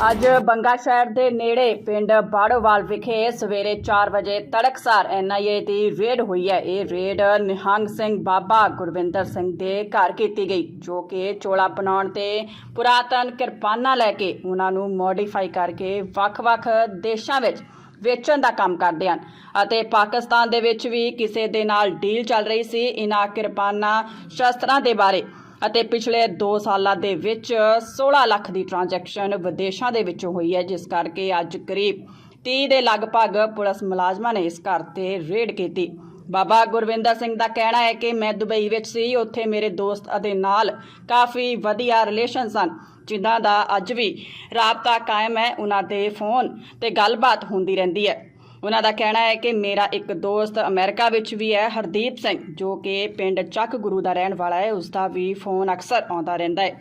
ਅੱਜ ਬੰਗਾ ਸ਼ਹਿਰ ਦੇ ਨੇੜੇ ਪਿੰਡ ਬਾੜੋਵਾਲ ਵਿਖੇ ਸਵੇਰੇ 4 ਵਜੇ ਤੜਕਸਾਰ ਐਨਆਈਏ ਦੀ ਰੇਡ ਹੋਈ ਹੈ। ਇਹ ਰੇਡ ਨਿਹੰਗ ਸਿੰਘ ਬਾਬਾ ਗੁਰਵਿੰਦਰ ਸਿੰਘ ਦੇ ਘਰ ਕੀਤੀ ਗਈ, ਜੋ ਕਿ ਚੋਲਾ ਬਣਾਉਣ ਤੇ ਪੁਰਾਤਨ ਕਿਰਪਾਨਾਂ ਲੈ ਕੇ ਉਹਨਾਂ ਨੂੰ ਮੋਡੀਫਾਈ ਕਰਕੇ ਵੱਖ-ਵੱਖ ਦੇਸ਼ਾਂ ਵਿੱਚ ਵੇਚਣ ਦਾ ਕੰਮ ਕਰਦੇ ਹਨ। ਅਤੇ ਪਾਕਿਸਤਾਨ ਦੇ ਵਿੱਚ ਵੀ ਕਿਸੇ ਦੇ ਨਾਲ ਡੀਲ ਚੱਲ ਰਹੀ ਸੀ। ਇਨ੍ਹਾਂ ਕਿਰਪਾਨਾਂ ਸ਼ਸਤਰਾਂ ਦੇ ਬਾਰੇ ਅਤੇ ਪਿਛਲੇ 2 ਸਾਲਾਂ ਦੇ ਵਿੱਚ 16 ਲੱਖ ਦੀ ਟ੍ਰਾਂਜੈਕਸ਼ਨ ਵਿਦੇਸ਼ਾਂ ਦੇ ਵਿੱਚੋਂ ਹੋਈ ਹੈ, ਜਿਸ ਕਰਕੇ ਅੱਜ ਕਰੀਬ 30 ਦੇ ਲਗਭਗ ਪੁਲਿਸ ਮੁਲਾਜ਼ਮਾਂ ਨੇ ਇਸ ਘਰ ਤੇ ਰੇਡ ਕੀਤੀ। ਬਾਬਾ ਗੁਰਵਿੰਦਰ ਸਿੰਘ ਦਾ ਕਹਿਣਾ ਹੈ ਕਿ ਮੈਂ ਦੁਬਈ ਵਿੱਚ ਸੀ, ਉੱਥੇ ਮੇਰੇ ਦੋਸਤ ਅਤੇ ਨਾਲ ਕਾਫੀ ਵਧੀਆ ਰਿਲੇਸ਼ਨ ਸਨ, ਜਿਨ੍ਹਾਂ ਦਾ ਅੱਜ ਵੀ ਰਾਬਤਾ ਕਾਇਮ ਹੈ, ਉਹਨਾਂ ਦੇ ਫੋਨ ਤੇ ਗੱਲਬਾਤ ਹੁੰਦੀ ਰਹਿੰਦੀ ਹੈ। ਉਹਨਾਂ ਦਾ ਕਹਿਣਾ ਹੈ ਕਿ ਮੇਰਾ ਇੱਕ ਦੋਸਤ ਅਮਰੀਕਾ ਵਿੱਚ ਵੀ ਹੈ, ਹਰਦੀਪ ਸਿੰਘ, ਜੋ ਕਿ ਪਿੰਡ ਚੱਕ ਗੁਰੂ ਦਾ ਰਹਿਣ ਵਾਲਾ ਹੈ ਉਸ ਦਾ ਵੀ ਫੋਨ ਅਕਸਰ ਆਉਂਦਾ ਰਹਿੰਦਾ ਹੈ।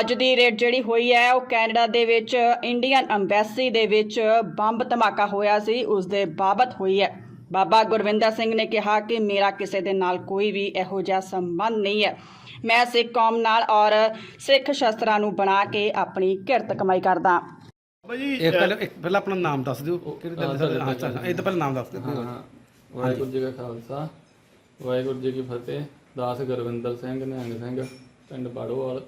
ਅੱਜ ਦੀ ਰੇਟ ਜਿਹੜੀ ਹੋਈ ਹੈ, ਉਹ ਕੈਨੇਡਾ ਦੇ ਵਿੱਚ ਇੰਡੀਅਨ ਐਮਬੈਸੀ ਦੇ ਵਿੱਚ ਬੰਬ ਧਮਾਕਾ ਹੋਇਆ ਸੀ ਉਸ ਦੇ ਬਾਬਤ ਹੋਈ ਹੈ। ਬਾਬਾ ਗੁਰਵਿੰਦਰ ਸਿੰਘ ਨੇ ਕਿਹਾ ਕਿ ਮੇਰਾ ਕਿਸੇ ਦੇ ਨਾਲ ਕੋਈ ਵੀ ਇਹੋ ਜਿਹਾ ਸੰਬੰਧ ਨਹੀਂ ਹੈ। ਮੈਂ ਸਿੱਖ ਕੌਮ ਨਾਲ ਔਰ ਸਿੱਖ ਸ਼ਸਤਰਾਂ ਨੂੰ ਬਣਾ ਕੇ ਆਪਣੀ ਕਿਰਤ ਕਮਾਈ ਕਰਦਾ ਭਾਜੀ ਇੱਕ ਪਹਿਲਾਂ ਇੱਕ ਪਹਿਲਾਂ ਆਪਣਾ ਨਾਮ ਦੱਸ ਦਿਓ ਕਿਹੜੇ ਦਿਨ ਦਾ ਹਾਂ ਚੱਲ ਇਹ ਤਾਂ ਪਹਿਲਾਂ ਨਾਮ ਦੱਸ ਦਿਓ। ਹਾਂ ਵਾਹਿਗੁਰੂ ਜੀ ਕਾ ਖਾਲਸਾ ਵਾਹਿਗੁਰੂ ਜੀ ਕੀ ਫਤਿਹ ਦਾਸ ਗੁਰਵਿੰਦਰ ਸਿੰਘ ਨਿਹੰਗ ਸਿੰਘ ਪਿੰਡ ਬਾੜੋਵਾਲ।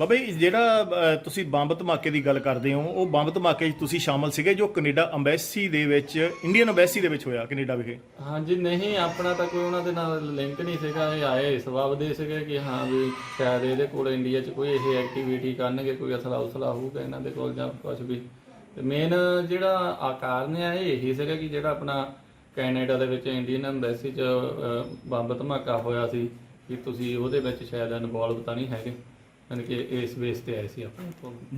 ਬਾਬਾ ਜੀ, ਜਿਹੜਾ ਤੁਸੀਂ ਬੰਬ ਧਮਾਕੇ ਦੀ ਗੱਲ ਕਰਦੇ ਹੋ, ਉਹ ਬੰਬ ਧਮਾਕੇ 'ਚ ਤੁਸੀਂ ਸ਼ਾਮਲ ਸੀਗੇ ਜੋ ਕੈਨੇਡਾ ਐਮਬੈਸੀ ਦੇ ਵਿੱਚ, ਇੰਡੀਅਨ ਐਮਬੈਸੀ ਦੇ ਵਿੱਚ ਹੋਇਆ ਕੈਨੇਡਾ ਵਿਖੇ? ਹਾਂਜੀ, ਨਹੀਂ, ਆਪਣਾ ਤਾਂ ਕੋਈ ਉਹਨਾਂ ਦੇ ਨਾਲ ਲਿੰਕ ਨਹੀਂ ਸੀਗਾ। ਇਹ ਆਏ ਸਬਬ ਦੇ ਸੀਗੇ ਕਿ ਹਾਂ ਵੀ ਸ਼ਾਇਦ ਇਹਦੇ ਕੋਲ ਇੰਡੀਆ 'ਚ ਕੋਈ ਇਹ ਐਕਟੀਵਿਟੀ ਕਰਨਗੇ, ਕੋਈ ਅਸਲਾ ਉਸਲਾ ਹੋਊਗਾ ਇਹਨਾਂ ਦੇ ਕੋਲ ਜਾਂ ਕੁਝ ਵੀ। ਤੇ ਮੇਨ ਜਿਹੜਾ ਆਕਾਰ ਨੇ ਆ ਇਹ ਇਹੀ ਸੀਗਾ ਕਿ ਜਿਹੜਾ ਆਪਣਾ ਕੈਨੇਡਾ ਦੇ ਵਿੱਚ ਇੰਡੀਅਨ ਐਮਬੈਸੀ 'ਚ ਬੰਬ ਧਮਾਕਾ ਹੋਇਆ ਸੀ, ਕਿ ਤੁਸੀਂ ਉਹਦੇ ਵਿੱਚ ਸ਼ਾਇਦ ਇਨਵੋਲਵ ਤਾਂ ਨਹੀਂ ਹੈਗੇ। ਯਾਨੀ ਕਿ ਇਸ ਬੇਸ ਤੇ ਆਏ ਸੀ ਆਪਣੇ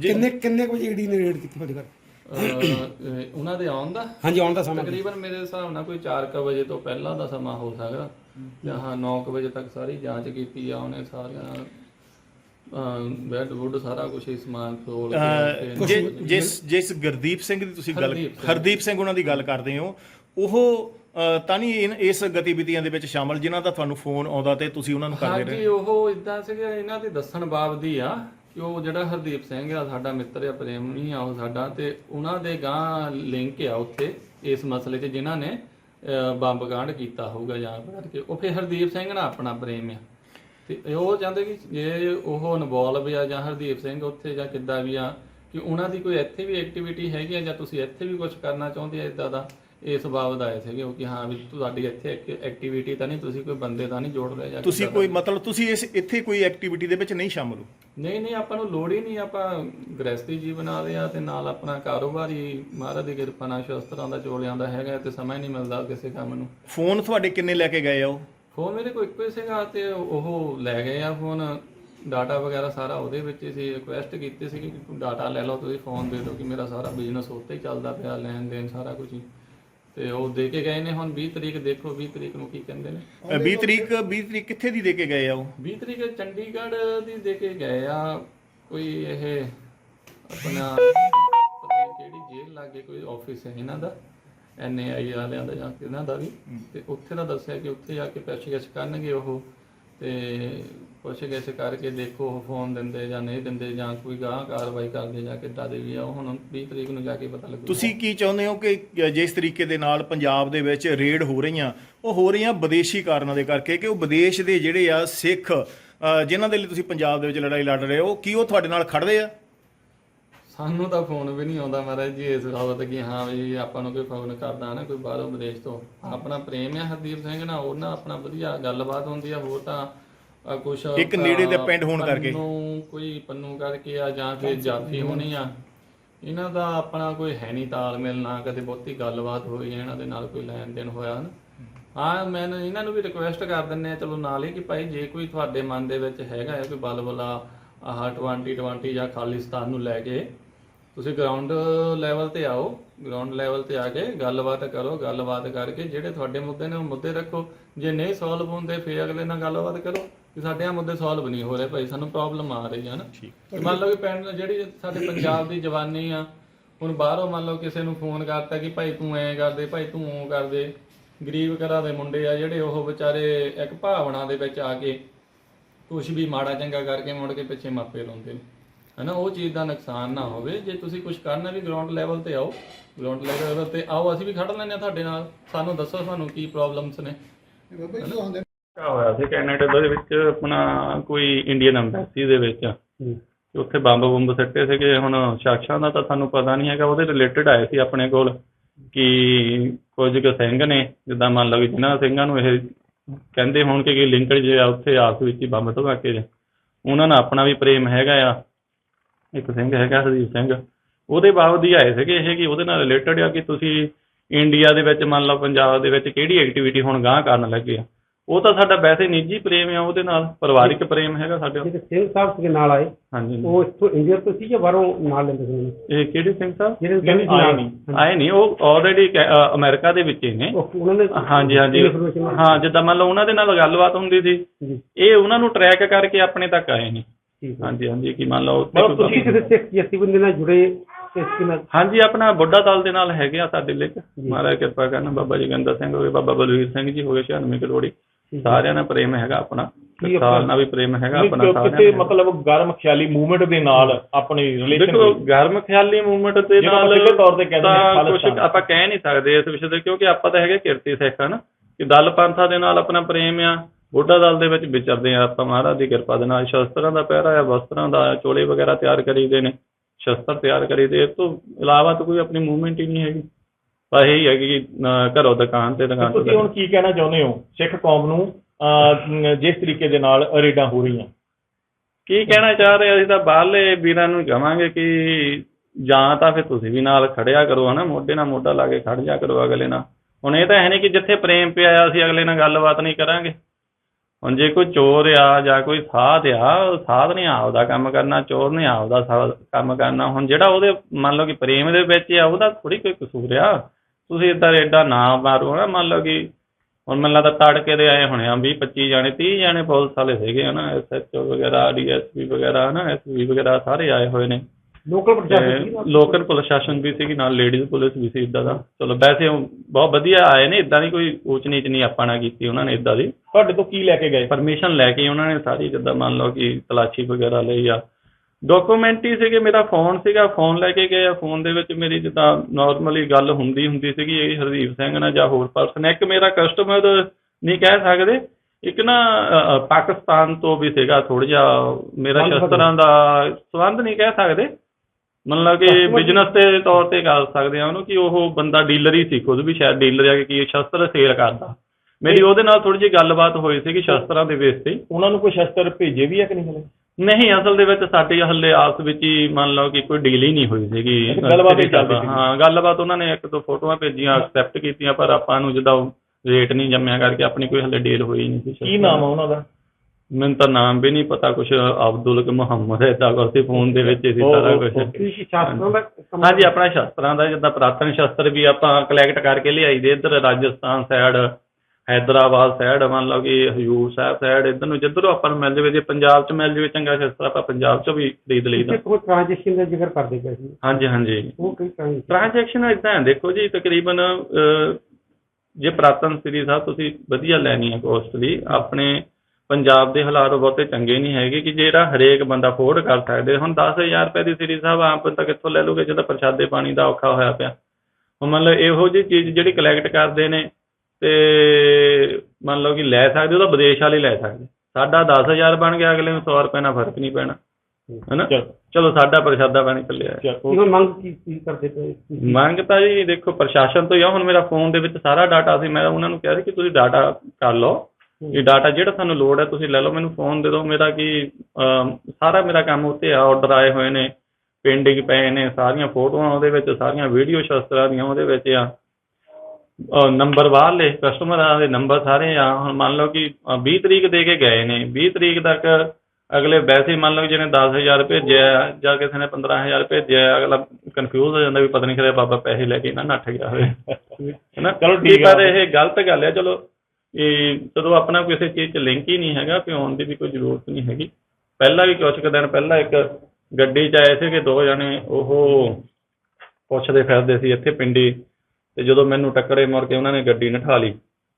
ਕਿੰਨੇ ਕਿੰਨੇ ਕੁ ਵਜੇ ਈਡੀ ਨੇ ਰੇਡ ਕੀਤੀ ਤੁਹਾਡੇ ਘਰ? ਅਹ, ਅਹ, ਉਹਨਾਂ ਦੇ ਆਉਣ ਦਾ? ਹਾਂਜੀ ਆਉਣ ਦਾ ਸਮਾਂ। ਤਕਰੀਬਨ ਮੇਰੇ ਹਿਸਾਬ ਨਾਲ ਕੋਈ 4:00 ਵਜੇ ਤੋਂ ਪਹਿਲਾਂ ਦਾ ਸਮਾਂ ਹੋ ਸਕਦਾ। ਜਾਂ ਹਾਂ 9:00 ਵਜੇ ਤੱਕ ਸਾਰੀ ਜਾਂਚ ਕੀਤੀ ਆ ਉਹਨੇ ਸਾਰੀਆਂ ਬੈੱਡ ਵੁੱਡ ਸਾਰਾ ਕੁਝ ਹੀ ਸਮਾਨ ਖੋਲ ਜੇ- ਜਿਸ ਜਿਸ ਗੁਰਦੀਪ ਸਿੰਘ ਦੀ ਤੁਸੀਂ ਗੱਲ ਹਰਦੀਪ ਸਿੰਘ। ਉਹਨਾਂ ਦੀ ਗੱਲ ਕਰਦੇ ਹੋ ਉਹ ਤਾਂ ਨਹੀਂ ਇਨ- ਇਸ ਗਤੀਵਿਧੀਆਂ ਦੇ ਵਿੱਚ ਸ਼ਾਮਲ ਜਿਨ੍ਹਾਂ ਦਾ ਤੁਹਾਨੂੰ ਫੋਨ ਆਉਂਦਾ ਤੇ ਤੁਸੀਂ ਉਹਨਾਂ ਨੂੰ ਕਰਦੇ ਰਹੇ? ਹਾਂਜੀ ਉਹ ਇਦਾਂ ਸੀਗਾ ਇਹਨਾਂ ਦੇ ਦੱਸਣ ਬਾਬਦੀ ਆ ਕਿ ਉਹ ਜਿਹੜਾ ਹਰਦੀਪ ਸਿੰਘ ਆ ਸਾਡਾ ਮਿੱਤਰ ਆ ਪ੍ਰੇਮੀ ਆ ਉਹ ਸਾਡਾ ਤੇ ਉਹਨਾਂ ਦੇ ਗਾਂ ਲਿੰਕ ਆ ਉੱਥੇ ਇਸ ਮਸਲੇ 'ਚ ਜਿਨ੍ਹਾਂ ਨੇ ਅਹ, ਬੰਬ ਕਾਂਡ ਕੀਤਾ ਹੋਊਗਾ ਜਾਂ ਕਰਕੇ ਉਹ ਫਿਰ ਹਰਦੀਪ ਸਿੰਘ ਨਾਲ ਆਪਣਾ ਪ੍ਰੇਮ ਆ। ਤੇ ਇਹ ਉਹ ਚਾਹੁੰਦੇ ਕਿ ਜੇ ਉਹ ਇਨਵੋਲਵ ਆ ਜਾਂ ਹਰਦੀਪ ਸਿੰਘ ਉੱਥੇ ਜਾਂ ਕਿੱਦਾਂ ਵੀ ਆ ਕਿ ਉਹਨਾਂ ਦੀ ਕੋਈ ਇੱਥੇ ਵੀ ਐਕਟੀਵਿਟੀ ਹੈਗੀ ਆ ਜਾਂ ਤੁਸੀਂ ਇੱਥੇ ਵੀ ਕੁਝ ਕਰਨਾ ਚਾਹੁੰਦੇ ਆ ਇਦਾਂ ਦਾ? ਇਸ ਬਾਬਤ ਆਏ ਸੀਗੇ ਉਹ ਕਿ ਹਾਂ ਵੀ ਤੁਹਾਡੀ ਇੱਥੇ ਐਕਟੀਵਿਟੀ ਤਾਂ ਨਹੀਂ ਤੁਸੀਂ ਕੋਈ ਬੰਦੇ ਤਾਂ ਨਹੀਂ ਜੋੜ ਰਹੇ ਜਾਂ ਤੁਸੀਂ ਕੋਈ ਮਤਲਬ ਤੁਸੀਂ ਇਸ ਇੱਥੇ ਕੋਈ ਐਕਟੀਵਿਟੀ ਦੇ ਵਿੱਚ ਨਹੀਂ ਸ਼ਾਮਲ ਹੋ? ਨਹੀਂ ਨਹੀਂ ਆਪਾਂ ਨੂੰ ਲੋੜ ਹੀ ਨਹੀਂ ਆਪਾਂ ਗ੍ਰਸਤੀ ਜੀਵਨ ਆਦੇ ਆ ਤੇ ਨਾਲ ਆਪਣਾ ਕਾਰੋਬਾਰ ਹੀ ਮਹਾਰਾਜ ਦੀ ਕਿਰਪਾ ਨਾਲ ਸ਼ਸਤਰਾਂ ਦਾ ਚੋਲਿਆਂ ਦਾ ਹੈਗਾ ਤੇ ਸਮਾਂ ਨਹੀਂ ਮਿਲਦਾ ਕਿਸੇ ਕੰਮ ਨੂੰ। ਫੋਨ ਤੁਹਾਡੇ ਕਿੰਨੇ ਲੈ ਕੇ ਗਏ ਆ ਉਹ? ਫੋਨ ਮੇਰੇ ਕੋਲ ਇੱਕੋ ਹੀ ਸੀਗਾ ਤੇ ਉਹ ਲੈ ਗਏ ਆ ਫੋਨ। ਡਾਟਾ ਵਗੈਰਾ ਸਾਰਾ ਉਹਦੇ ਵਿੱਚ ਹੀ ਸੀ ਰਿਕੁਐਸਟ ਕੀਤੀ ਸੀ ਕਿ ਡਾਟਾ ਲੈ ਲਓ ਤੁਸੀਂ ਫੋਨ ਦੇ ਦਿਓ ਕਿ ਮੇਰਾ ਸਾਰਾ ਬਿਜ਼ਨਸ ਉੱਤੇ ਹੀ ਚੱਲਦਾ ਪਿਆ ਲੈਣ ਦੇਣ ਸਾਰਾ ਕੁਝ ਹੀ। ਤੇ ਉਹ ਦੇ ਕੇ ਗਏ ਨੇ ਹੁਣ 20 ਤਰੀਕ ਦੇਖੋ 20 ਤਰੀਕ ਨੂੰ ਕੀ ਕਹਿੰਦੇ ਨੇ। ਅਹ, 20 ਤਰੀਕ 20 ਤਰੀਕ ਕਿੱਥੇ ਦੀ ਦੇ ਕੇ ਗਏ ਆ ਉਹ? 20 ਤਰੀਕ ਚੰਡੀਗੜ੍ਹ ਦੀ ਦੇ ਕੇ ਗਏ ਆ। ਕੋਈ ਇਹ ਆਪਣਾ ਪਤਾ ਕਿਹੜੀ ਜੇਲ੍ਹ ਲਾਗੇ ਕੋਈ ਆਫਿਸ ਹੈ ਇਹਨਾਂ ਦਾ ਐਨਏਆਈ ਵਾਲਿਆਂ ਦਾ ਜਾਂ ਕਿਹਨਾਂ ਦਾ ਵੀ। ਤੇ ਉੱਥੇ ਦਾ ਦੱਸਿਆ ਕਿ ਉੱਥੇ ਜਾ ਕੇ ਪੈਸ਼ਗਿਸ਼ ਕਰਨਗੇ ਉਹ। ਤੇ ਪੁੱਛਗਿੱਛ ਕਰਕੇ ਦੇਖੋ ਉਹ ਫੋਨ ਦਿੰਦੇ ਜਾਂ ਨਹੀਂ ਦਿੰਦੇ ਜਾਂ ਕੋਈ ਗਾਹ ਕਾਰਵਾਈ ਕਰਦੇ ਜਾਂ ਕਿੱਦਾਂ ਦੇ ਵੀ ਆ ਉਹ ਹੁਣ 20 ਤਰੀਕ ਨੂੰ ਜਾ ਕੇ ਪਤਾ ਲੱਗੂ ਤੁਸੀਂ ਕੀ ਚਾਹੁੰਦੇ ਹੋ ਕਿ ਜਿਸ ਤਰੀਕੇ ਦੇ ਨਾਲ ਪੰਜਾਬ ਦੇ ਵਿੱਚ ਰੇਡ ਹੋ ਰਹੀਆਂ ਉਹ ਹੋ ਰਹੀਆਂ ਵਿਦੇਸ਼ੀ ਕਾਰਨਾਂ ਦੇ ਕਰਕੇ ਕਿ ਉਹ ਵਿਦੇਸ਼ ਦੇ ਜਿਹੜੇ ਆ ਸਿੱਖ ਅਹ, ਜਿਨ੍ਹਾਂ ਦੇ ਲਈ ਤੁਸੀਂ ਪੰਜਾਬ ਦੇ ਵਿੱਚ ਲੜਾਈ ਲੜ ਰਹੇ ਹੋ ਕੀ ਉਹ ਤੁਹਾਡੇ ਨਾਲ ਖੜਦੇ ਆ? ਸਾਨੂੰ ਤਾਂ ਫੋਨ ਵੀ ਨਹੀਂ ਆਉਂਦਾ ਮਹਾਰਾਜ ਜੀ ਇਸ ਬਾਬਤ ਕਿ ਹਾਂ ਵੀ ਆਪਾਂ ਨੂੰ ਕੋਈ ਫੋਨ ਕਰਦਾ ਨਾ ਕੋਈ ਬਾਹਰੋਂ ਵਿਦੇਸ਼ ਤੋਂ। ਆਪਣਾ ਪ੍ਰੇਮ ਆ ਹਰਦੀਪ ਸਿੰਘ ਨਾਲ ਉਹਨਾਂ ਆਪਣਾ ਵਧੀਆ ਗੱਲਬਾਤ ਹੁੰਦੀ ਆ ਹੋਰ ਤਾਂ ਕੁਝ ਇੱਕ ਨੇੜੇ ਦੇ ਪਿੰਡ ਹੋਣ ਕਰਕੇ। ਪੰਨੂ ਕੋਈ ਪੰਨੂ ਕਰਕੇ ਆ ਜਾਂ ਫਿਰ ਜਾਫੀ ਹੋਣੀ ਆ। ਇਹਨਾਂ ਦਾ ਆਪਣਾ ਕੋਈ ਹੈ ਨਹੀਂ ਤਾਲਮੇਲ ਨਾ ਕਦੇ ਬਹੁਤੀ ਗੱਲਬਾਤ ਹੋਈ ਹੈ ਇਹਨਾਂ ਦੇ ਨਾਲ ਕੋਈ ਲੈਣ ਦੇਣ ਹੋਇਆ ਨਾ। ਹਾਂ ਮੈਂ ਇਹਨਾਂ ਨੂੰ ਵੀ ਰਿਕੁਐਸਟ ਕਰ ਦਿੰਨੇ ਆ ਚਲੋ ਨਾਲ ਹੀ ਕਿ ਭਾਈ ਜੇ ਕੋਈ ਤੁਹਾਡੇ ਮਨ ਦੇ ਵਿੱਚ ਹੈਗਾ ਹੈ ਕੋਈ ਬਲਬਲਾ ਆਹ 2020 ਜਾਂ ਖਾਲਿਸਤਾਨ ਨੂੰ ਲੈ ਕੇ ਤੁਸੀਂ ਗਰਾਊਂਡ ਲੈਵਲ ਤੇ ਆਓ ਗਰਾਊਂਡ ਲੈਵਲ ਤੇ ਆ ਕੇ ਗੱਲਬਾਤ ਕਰੋ ਗੱਲਬਾਤ ਕਰਕੇ ਜਿਹੜੇ ਤੁਹਾਡੇ ਮੁੱਦੇ ਨੇ ਉਹ ਮੁੱਦੇ ਰੱਖੋ। ਜੇ ਨਹੀਂ ਸੋਲਵ ਹੁੰਦੇ ਫੇਰ ਅਗਲੇ ਨਾਲ ਗੱਲਬਾਤ ਕਰੋ ਕਿ ਸਾਡੇ ਆ ਮੁੱਦੇ ਸੋਲਵ ਨਹੀਂ ਹੋ ਰਹੇ ਭਾਈ ਸਾਨੂੰ ਪ੍ਰੋਬਲਮ ਆ ਰਹੀ ਹੈ ਨਾ। ਮੰਨ ਲਓ ਕਿ ਪਿੰਡ ਜਿਹੜੀ ਸਾਡੇ ਪੰਜਾਬ ਦੀ ਜਵਾਨੀ ਆ ਹੁਣ ਬਾਹਰੋਂ ਮੰਨ ਲਓ ਕਿਸੇ ਨੂੰ ਫੋਨ ਕਰਤਾ ਕਿ ਭਾਈ ਤੂੰ ਐਂ ਕਰਦੇ ਭਾਈ ਤੂੰ ਉਹ ਕਰਦੇ ਗਰੀਬ ਘਰਾਂ ਦੇ ਮੁੰਡੇ ਆ ਜਿਹੜੇ ਉਹ ਵਿਚਾਰੇ ਇੱਕ ਭਾਵਨਾ ਦੇ ਵਿੱਚ ਆ ਕੇ ਕੁਝ ਵੀ ਮਾੜਾ ਚੰਗਾ ਕਰਕੇ ਮੁੜ ਕੇ ਪਿੱਛੇ ਮਾਪੇ ਲਾਉਂਦੇ ਨੇ। ਹਨਾ ਉਹ ਚੀਜ਼ ਦਾ ਨੁਕਸਾਨ ਨਾ ਹੋਵੇ। ਜੇ ਤੁਸੀਂ ਕੁਝ ਕਰਨਾ ਵੀ ਗਰਾਊਂਡ ਲੈਵਲ ਤੇ ਆਓ ਗਰਾਊਂਡ ਲੈਵਲ ਤੇ ਆਓ ਅਸੀਂ ਵੀ ਖੜ ਲੈਂਦੇ ਤੁਹਾਡੇ ਨਾਲ। ਸਾਨੂੰ ਦੱਸੋ ਤੁਹਾਨੂੰ ਕੀ ਪ੍ਰੋਬਲਮਸ ਨੇ। ਕਿਆ ਹੋਇਆ ਸੀ ਕੈਨੇਡਾ ਦੇ ਵਿੱਚ ਆਪਣਾ ਕੋਈ ਇੰਡੀਅਨ ਐਮਬੈਸੀ ਦੇ ਵਿੱਚ। ਤੇ ਉੱਥੇ ਬੰਬ ਬੰਬ ਸੱਟੇ ਸੀਗੇ। ਹੁਣ ਸਾਕਸ਼ਾਂ ਦਾ ਤਾਂ ਸਾਨੂੰ ਪਤਾ ਨਹੀਂ ਹੈਗਾ ਉਹਦੇ ਰਿਲੇਟਡ ਆਏ ਸੀ ਆਪਣੇ ਕੋਲ ਕਿ ਕੁਝ ਕੁ ਸਿੰਘ ਨੇ ਜਿੱਦਾਂ ਮੰਨ ਲਓ ਜਿਨ੍ਹਾਂ ਸਿੰਘਾਂ ਨੂੰ ਇਹ ਕਹਿੰਦੇ ਹੋਣ ਕਿ ਲਿੰਕਡ ਜੇ ਆ ਉੱਥੇ ਆਪਸ ਵਿੱਚ ਹੀ ਬੰਬ ਧਮਾਕੇ ਜੇ। ਉਹਨਾਂ ਨਾਲ ਆਪਣਾ ਵੀ ਪ੍ਰੇਮ ਹੈਗਾ ਆ। ਇੱਕ ਸਿੰਘ ਹੈਗਾ ਹਰਦੀਪ ਸਿੰਘ। ਉਹਦੇ ਬਾਬਤ ਹੀ ਆਏ ਸੀਗੇ ਇਹ ਕਿ ਉਹਦੇ ਨਾਲ ਰਿਲੇਟਡ ਆ ਕਿ ਤੁਸੀਂ ਇੰਡੀਆ ਦੇ ਵਿੱਚ ਮੰਨ ਲਓ ਪੰਜਾਬ ਦੇ ਵਿੱਚ ਕਿਹੜੀ ਐਕਟੀਵਿਟੀ ਹੁਣ ਗਾਂਹ ਕਰਨ ਲੱਗੇ ਆ। ਉਹ ਤਾਂ ਸਾਡਾ ਵੈਸੇ ਨਿੱਜੀ ਪ੍ਰੇਮ ਆ ਉਹਦੇ ਨਾਲ ਪਰਿਵਾਰਿਕ ਪ੍ਰੇਮ ਹੈਗਾ ਸਾਡੇ। ਜਿਹੜੇ ਸਿੰਘ ਸਾਹਿਬ ਸੀਗੇ ਨਾਲ ਆਏ ਹਾਂਜੀ ਉਹ ਇੱਥੋਂ ਇੰਡੀਆ ਤੋਂ ਸੀ ਜਾਂ ਬਾਹਰੋਂ ਨਾਲ ਲੈਂਦੇ ਸੀ? ਇਹ ਕਿਹੜੇ ਸਿੰਘ ਸਾਹਿਬ? ਜਿਹੜੇ ਆਏ ਨਹੀਂ। ਆਏ ਨਹੀਂ ਉਹ ਆਲਰੇਡੀ ਅਮਰੀਕਾ ਦੇ ਵਿੱਚ ਹੀ ਨੇ। ਦੇ ਹਾਂਜੀ ਹਾਂਜੀ। ਹਾਂ ਜਿੱਦਾਂ ਮੰਨ ਲਓ ਉਹਨਾਂ ਦੇ ਨਾਲ ਗੱਲਬਾਤ ਹੁੰਦੀ ਸੀ। ਇਹ ਉਹਨਾਂ ਨੂੰ ਟਰੈਕ ਕਰਕੇ ਆਪਣੇ ਤੱਕ ਆਏ ਨੇ। ਹਾਂਜੀ ਹਾਂਜੀ ਕਿ ਮੰਨ ਲਓ ਮਤਲਬ ਤੁਸੀਂ ਕਿਸੇ ਸਿੱਖ ਜੱਤੀ ਬੰਦੇ ਨਾਲ ਜੁੜੇ ਇਸ ਨਾਲ? ਹਾਂਜੀ ਆਪਣਾ ਬੁੱਢਾ ਦਲ ਦੇ ਨਾਲ ਹੈਗੇ ਆ ਸਾਡੇ ਲਿੰਕ ਮਹਾਰਾਜ ਕਿਰਪਾ ਕਰਨ ਬਾਬਾ ਜਗਿੰਦਰ ਸਿੰਘ ਹੋਵੇ ਬਾਬਾ ਬਲਵੀਰ ਸਿੰਘ ਜੀ ਹੋਵੇ 96 ਕਿਲੋੜੀ ਸਾਰਿਆਂ ਨਾਲ ਪ੍ਰੇਮ ਹੈਗਾ ਆਪਣਾ। ਸਾਲ ਨਾਲ ਵੀ ਪ੍ਰੇਮ ਹੈਗਾ ਆਪਣਾ ਸਾਰਿਆਂ ਨਾਲ। ਮਤਲਬ ਗਰਮ ਖਿਆਲੀ ਮੂਵਮੈਂਟ ਦੇ ਨਾਲ ਆਪਣੀ ਰਿਲੇਸ਼ਨ ਦੇਖੋ ਗਰਮ ਖਿਆਲੀ ਮੂਵਮੈਂਟ ਦੇ ਨਾਲ ਸਿੱਧੇ ਤੌਰ ਤੇ ਕਹਿੰਦੇ ਖਾਲਿਸਤਾਨ। ਕੁਛ ਆਪਾਂ ਕਹਿ ਨਹੀਂ ਸਕਦੇ ਇਸ ਵਿਸ਼ੇ ਤੇ ਕਿਉਂਕਿ ਆਪਾਂ ਤਾਂ ਹੈਗੇ ਕਿਰਤੀ ਸਿੱਖ ਹਨ ਕਿ ਦਲ ਪੰਥਾਂ ਦੇ ਨਾਲ ਆਪਣਾ ਪ੍ਰੇਮ ਆ ਬੁੱਢਾ ਦਲ ਦੇ ਵਿੱਚ ਵਿਚਰਦੇ ਆ ਆਪਾਂ ਮਹਾਰਾਜ ਦੀ ਕਿਰਪਾ ਦੇ ਨਾਲ ਸ਼ਸਤਰਾਂ ਦਾ ਪਹਿਰਾ ਆ ਵਸਤਰਾਂ ਦਾ ਚੋਲੇ ਵਗੈਰਾ ਤਿਆਰ ਕਰੀਦੇ ਨੇ ਸ਼ਸਤਰ ਤਿਆਰ ਕਰੀਦੇ ਇਸ ਤੋਂ ਇਲਾਵਾ ਤਾਂ ਕੋਈ ਆਪਣੀ ਮੂਵਮੈਂਟ ਹੀ ਨਹੀਂ ਹੈਗੀ। ਬਸ ਇਹੀ ਹੈਗੀ ਕਿ ਘਰੋਂ ਦੁਕਾਨ ਤੇ ਦੁਕਾਨ ਤੁਸੀਂ ਤੋਂ ਹੁਣ ਕੀ ਕਹਿਣਾ ਚਾਹੁੰਦੇ ਹੋ? ਸਿੱਖ ਕੌਮ ਨੂੰ ਜਿਸ ਤਰੀਕੇ ਦੇ ਨਾਲ ਰੇਡਾਂ ਹੋ ਰਹੀਆਂ? ਕੀ ਕਹਿਣਾ ਚਾਹ ਰਹੇ ਅਸੀਂ ਤਾਂ ਬਾਹਰਲੇ ਵੀਰਾਂ ਨੂੰ ਕਹਾਂਗੇ ਕਿ ਜਾਂ ਤਾਂ ਫਿਰ ਤੁਸੀਂ ਵੀ ਨਾਲ ਖੜਿਆ ਕਰੋ ਹਨਾ? ਮੋਢੇ ਨਾਲ ਮੋਢਾ ਲਾ ਕੇ ਖੜ ਜਾ ਕਰੋ ਅਗਲੇ ਨਾਲ। ਹੁਣ ਇਹ ਤਾਂ ਹੈ ਨਹੀਂ ਕਿ ਜਿੱਥੇ ਪ੍ਰੇਮ ਪਿਆ ਆ ਅਸੀਂ ਅਗਲੇ ਨਾਲ ਗੱਲਬਾਤ ਨਹੀਂ ਕਰਾਂਗੇ। ਹੁਣ ਜੇ ਕੋਈ ਚੋਰ ਆ ਜਾਂ ਕੋਈ ਸਾਧ ਆ ਸਾਧ ਨੇ ਆਪਦਾ ਕੰਮ ਕਰਨਾ, ਚੋਰ ਨੇ ਆਪਦਾ ਕੰਮ ਕਰਨਾ। ਹੁਣ ਜਿਹੜਾ ਉਹਦੇ ਮੰਨ ਲਓ ਕਿ ਪ੍ਰੇਮ ਦੇ ਵਿੱਚ ਆ, ਉਹਦਾ ਥੋੜੀ ਕੋਈ ਕਸੂਰ ਆ। ਤੁਸੀਂ ਇਦਾਂ ਏਡਾ ਨਾ ਮਾਰੋ ਨਾ ਮੰਨ ਲਓ ਕਿ ਹੁਣ ਮੈਨੂੰ ਲੱਗਦਾ ਤੜਕੇ ਦੇ ਆਏ ਹੋਣੇ ਆ 20 25 ਜਾਣੇ 30 ਜਾਣੇ ਪੁਲਿਸ ਵਾਲੇ ਸੀਗੇ ਹਨਾ ਐਸਐਚਓ ਵਗੈਰਾ ਡੀਐਸਪੀ ਵਗੈਰਾ ਹਨਾ ਐਸਪੀ ਵਗੈਰਾ ਸਾਰੇ ਆਏ ਹੋਏ ਨੇ। ਲੋਕਲ ਪ੍ਰਸ਼ਾਸਨ ਸੀ ਲੋਕਲ ਪ੍ਰਸ਼ਾਸਨ ਵੀ ਸੀਗੀ ਨਾਲ ਲੇਡੀਜ਼ ਪੁਲਿਸ ਵੀ ਸੀ ਇਦਾਂ ਦਾ। ਚਲੋ ਵੈਸੇ ਉਹ ਬਹੁਤ ਵਧੀਆ ਆਏ ਨੇ ਇਦਾਂ ਦੀ ਕੋਈ ਊਚ ਨੀਚ ਨਹੀਂ ਆਪਾਂ ਨਾਲ ਕੀਤੀ ਉਹਨਾਂ ਨੇ ਇਦਾਂ ਦੀ। ਤੁਹਾਡੇ ਤੋਂ ਕੀ ਲੈ ਕੇ ਗਏ? ਪਰਮਿਸ਼ਨ ਲੈ ਕੇ ਉਹਨਾਂ ਨੇ ਸਾਰੀ ਜਿੱਦਾਂ ਮੰਨ ਲਓ ਕਿ ਤਲਾਸ਼ੀ ਵਗੈਰਾ ਲਈ ਆ। ਡਾਕੂਮੈਂਟ ਹੀ ਸੀਗੇ ਮੇਰਾ ਫੋਨ ਸੀਗਾ ਫੋਨ ਲੈ ਕੇ ਗਏ ਆ। ਫੋਨ ਦੇ ਵਿੱਚ ਮੇਰੀ ਜਿੱਦਾਂ ਨਾਰਮਲੀ ਗੱਲ ਹੁੰਦੀ ਹੁੰਦੀ ਸੀਗੀ ਇਹ ਹਰਦੀਪ ਸਿੰਘ ਨਾਲ ਜਾਂ ਹੋਰ ਪਰਸਨ ਇੱਕ ਮੇਰਾ ਕਸਟਮਰ ਨਹੀਂ ਕਹਿ ਸਕਦੇ ਇੱਕ ਨਾ ਪਾਕਿਸਤਾਨ ਤੋਂ ਵੀ ਸੀਗਾ ਥੋੜਾ ਜਿਹਾ। ਮੇਰਾ ਸ਼ਸਤਰਾਂ ਦਾ ਸੰਬੰਧ ਨਹੀਂ ਕਹਿ ਸਕਦੇ। ਮਤਲਬ ਕਿ ਬਿਜ਼ਨਸ ਦੇ ਤੌਰ ਤੇ ਕਰ ਸਕਦੇ ਆ ਉਹਨੂੰ ਕਿ ਉਹ ਬੰਦਾ ਡੀਲਰ ਹੀ ਸੀ ਖੁਦ ਵੀ ਸ਼ਾਇਦ ਡੀਲਰ ਆ ਕਿ ਕੀ ਸ਼ਸਤਰ ਸੇਲ ਕਰਦਾ। ਮੇਰੀ ਉਹਦੇ ਨਾਲ ਥੋੜੀ ਜਿਹੀ ਗੱਲਬਾਤ ਹੋਈ ਸੀਗੀ ਸ਼ਸਤਰਾਂ ਦੇ ਬੇਸ ਤੇ। ਉਹਨਾਂ ਨੂੰ ਕੋਈ ਸ਼ਸਤਰ ਭੇਜੇ ਵੀ ਹੈ ਕਿ ਨਹੀਂ ਹਲੇ? ਨਹੀਂ ਅਸਲ ਦੇ ਵਿੱਚ ਸਾਡੀ ਹੱਲੇ ਆਪਸ ਵਿੱਚ ਹੀ ਮੰਨ ਲਓ ਕਿ ਕੋਈ ਡੀਲ ਹੀ ਨਹੀਂ ਹੋਈ ਸੀਗੀ। ਗੱਲਬਾਤ ਹੀ ਚੱਲਦੀ ਸੀਗੀ। ਹਾਂ ਗੱਲਬਾਤ ਉਹਨਾਂ ਨੇ ਇੱਕ ਦੋ ਫੋਟੋਆਂ ਭੇਜੀਆਂ ਐਕਸੈਪਟ ਕੀਤੀਆਂ ਪਰ ਆਪਾਂ ਨੂੰ ਜਿੱਦਾਂ ਰੇਟ ਨਹੀਂ ਜੰਮਿਆ ਕਰਕੇ ਆਪਣੀ ਕੋਈ ਹੱਲੇ ਡੀਲ ਹੋਈ ਨਹੀਂ ਸੀ ਕੀ ਨਾਮ ਆ ਉਹਨਾਂ ਦਾ? ਮੈਨੂੰ ਤਾਂ ਨਾਮ ਵੀ ਨਹੀਂ ਪਤਾ ਕੁਛ ਅਬਦੁਲ ਕਿ ਮੁਹੰਮਦ ਏਦਾਂ ਕੁਛ ਫੋਨ ਦੇ ਵਿੱਚ ਹੀ ਸੀ ਉਹ- ਸਾਰਾ ਉਹ- ਕੁਝ ਉਹ- ਸ਼ਾਸਤਰਾਂ ਦਾ ਕੰਮ- ਹਾਂਜੀ ਆਪਣਾ ਸ਼ਸਤਰਾਂ ਦਾ ਜਿੱਦਾਂ ਪ੍ਰਾਤਨ ਸ਼ਸਤਰ ਵੀ ਆਪਾਂ ਕਲੈਕਟ ਕਰਕੇ ਲਿਆਈ ਦੇ ਇੱਧਰ ਰਾਜਸਥਾਨ ਸਾਈਡ ਹੈਦਰਾਬਾਦ ਸਾਈਡ ਮੰਨ ਲਓ ਕਿ ਹਜੂਰ ਸਾਹਿਬ ਸਾਈਡ ਇੱਧਰ ਨੂੰ ਜਿੱਧਰੋਂ ਆਪਾਂ ਨੂੰ ਮਿਲ ਜਾਵੇ ਜੇ ਪੰਜਾਬ 'ਚ ਮਿਲ ਜਾਵੇ ਚੰਗਾ ਸ਼ਸਤਰ ਆਪਾਂ ਪੰਜਾਬ 'ਚੋਂ ਵੀ ਖਰੀਦ ਲਈਦਾ ਕੋਈ ਟ੍ਰਾਂਜੈਕਸ਼ਨ ਦਾ ਜ਼ਿਕਰ ਕਰਦੇ ਪਏ ਸੀ। ਹਾਂਜੀ ਹਾਂਜੀ। ਉਹ ਕਈ transaction- ਟ੍ਰਾਂਜੈਕਸ਼ਨ ਇਦਾਂ ਦੇਖੋ ਜੀ ਤਕਰੀਬਨ ਅਹ, ਜੇ ਪ੍ਰਾਤਨ ਸ੍ਰੀ ਸਾਹਿਬ ਤੁਸੀਂ ਵਧੀਆ ਲੈਣੀ ਹੈ ਕੋਸਟਲੀ ਆਪਣੇ ਪੰਜਾਬ ਦੇ ਹਾਲਾਤ ਬਹੁਤੇ ਚੰਗੇ ਨਹੀਂ ਹੈਗੇ ਕਿ ਜਿਹੜਾ ਹਰੇਕ ਬੰਦਾ ਅਫੋਰਡ ਕਰ ਸਕਦੇ। ਹੁਣ 10000 ਰੁਪਏ ਦੀ ਸ੍ਰੀ ਸਾਹਿਬ ਆਮ ਬੰਦਾ ਕਿੱਥੋਂ ਲੈ ਲੂਗਾ ਜਦੋਂ ਪ੍ਰਸ਼ਾਦੇ ਪਾਣੀ ਦਾ ਔਖਾ ਹੋਇਆ ਪਿਆ। ਹੁਣ ਮੰਨ ਲਓ ਇਹੋ ਜਿਹੀ ਚੀਜ਼ ਜਿਹੜੀ ਕਲੈਕਟ ਕਰਦੇ ਨੇ ਤੇ ਮੰਨ ਲਓ ਕਿ ਲੈ ਸਕਦੇ ਉਹ ਤਾਂ ਵਿਦੇਸ਼ ਵਾਲੇ ਲੈ ਸਕਦੇ। ਸਾਡਾ 10000 ਬਣ ਗਿਆ ਅਗਲੇ ਨੂੰ 100 ਰੁਪਏ ਨਾਲ ਫ਼ਰਕ ਨਹੀਂ ਪੈਣਾ। ਹੈਨਾ? ਚਲੋ। ਸਾਡਾ ਪ੍ਰਸ਼ਾਦਾ ਪਾਣੀ ਚੱਲਿਆ। ਹੁਣ ਮੰਗ ਕੀ ਕੀ ਕਰਦੇ ਪਏ ਮੰਗ ਤਾਂ ਜੀ ਦੇਖੋ ਪ੍ਰਸ਼ਾਸਨ ਤੋਂ ਹੀ ਆ। ਹੁਣ ਮੇਰਾ ਫੋਨ ਦੇ ਵਿੱਚ ਸਾਰਾ ਡਾਟਾ ਸੀ। ਮੈਂ ਉਹਨਾਂ ਨੂੰ ਕਿਹਾ ਸੀ ਕਿ ਤੁਸੀਂ ਡਾਟਾ ਕਰ ਲਓ। ਇਹ ਡਾਟਾ ਜਿਹੜਾ ਤੁਹਾਨੂੰ ਲੋੜ ਹੈ ਤੁਸੀਂ ਲੈ ਲਓ ਮੈਨੂੰ ਫੋਨ ਦੇ ਦਿਓ। ਮੇਰਾ ਕੀ ਸਾਰਾ ਮੇਰਾ ਕੰਮ ਉੱਤੇ ਆ ਆਰਡਰ ਆਏ ਹੋਏ ਨੇ ਪੈਂਡਿੰਗ ਪਏ ਨੇ ਸਾਰੀਆਂ ਫੋਟੋਆਂ ਉਹਦੇ ਵਿੱਚ ਸਾਰੀਆਂ ਵੀਡੀਓ ਸ਼ਸਤਰਾਂ ਦੀਆਂ ਉਹਦੇ ਵਿੱਚ ਆ। ਨੰਬਰ ਬਾਹਰਲੇ ਕਸਟਮਰਾਂ ਦੇ ਨੰਬਰ ਸਾਰੇ ਆ। ਹੁਣ ਮੰਨ ਲਓ ਕਿ ਅ, 20 ਤਰੀਕ ਦੇ ਕੇ ਗਏ ਨੇ। 20 ਤਰੀਕ ਤੱਕ ਅਗਲੇ ਵੈਸੇ ਮੰਨ ਲਓ ਜਿਹਨੇ 10000 ਭੇਜਿਆ ਜਾਂ ਕਿਸੇ ਨੇ 15000 ਭੇਜਿਆ ਅਗਲਾ ਕਨਫਿਊਜ਼ ਹੋ ਜਾਂਦਾ ਵੀ ਪਤਾ ਨਹੀਂ ਕਰੇ ਬਾਬਾ ਪੈਸੇ ਲੈ ਕੇ ਨਾ ਨੱਠ ਗਿਆ ਹੋਵੇ। ਹੈਨਾ? ਚਲੋ ਠੀਕ ਆ। ਇਹ ਗਲਤ ਗੱਲ ਹੈ ਚਲੋ ਇਹ ਜਦੋਂ ਆਪਣਾ ਕਿਸੇ ਚੀਜ਼ 'ਚ ਲਿੰਕ ਹੀ ਨਹੀਂ ਹੈਗਾ ਆਉਣ ਦੀ ਵੀ ਕੋਈ ਜ਼ਰੂਰਤ ਨਹੀਂ ਹੈਗੀ। ਪਹਿਲਾਂ ਵੀ ਕੁਛ ਕੁ ਦਿਨ ਪਹਿਲਾਂ ਇੱਕ ਗੱਡੀ 'ਚ ਆਏ ਸੀਗੇ ਦੋ ਜਣੇ ਉਹ ਪੁੱਛਦੇ ਫਿਰਦੇ ਸੀ ਇੱਥੇ ਪਿੰਡੀ। ਤੇ ਜਦੋਂ ਮੈਨੂੰ ਟੱਕਰੇ ਮਾਰ ਕੇ ਉਹਨਾਂ ਨੇ ਗੱਡੀ ਨਠਾ ਲਈ।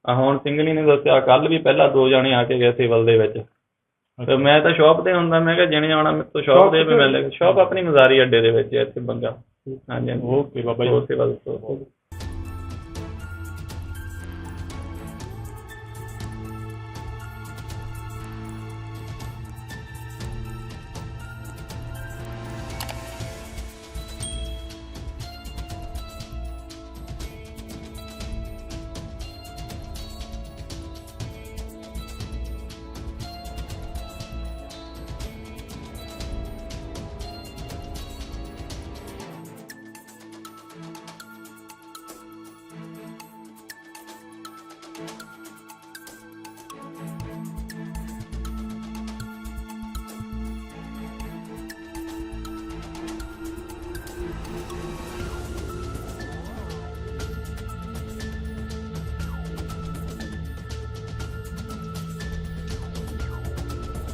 ਆ ਹੁਣ ਸਿੰਘਣੀ ਨੇ ਦੱਸਿਆ ਕੱਲ ਵੀ ਪਹਿਲਾਂ ਦੋ ਜਣੇ ਆ ਕੇ ਗਏ ਸਿਵਲ ਦੇ ਵਿੱਚ। ਤੇ ਮੈਂ ਤਾਂ ਸ਼ਾਪ ਤੇ ਹੁੰਦਾ ਮੈਂ ਕਿਹਾ ਜਿਹਨੇ ਆਉਣਾ ਮੇਰੇ ਤੋਂ ਸ਼ਾਪ ਤੇ ਵੀ ਮੈਂ ਲੈ। ਸ਼ਾਪ ਆਪਣੀ ਮਜ਼ਾਰੀ ਅੱਡੇ ਦੇ ਵਿੱਚ ਹੈ ਇੱਥੇ ਬੰਗਾ। ਹਾਂਜੀ ਓਕੇ ਬਾਬਾ ਜੀ। ਸੇਵਾ ਦੱਸੋ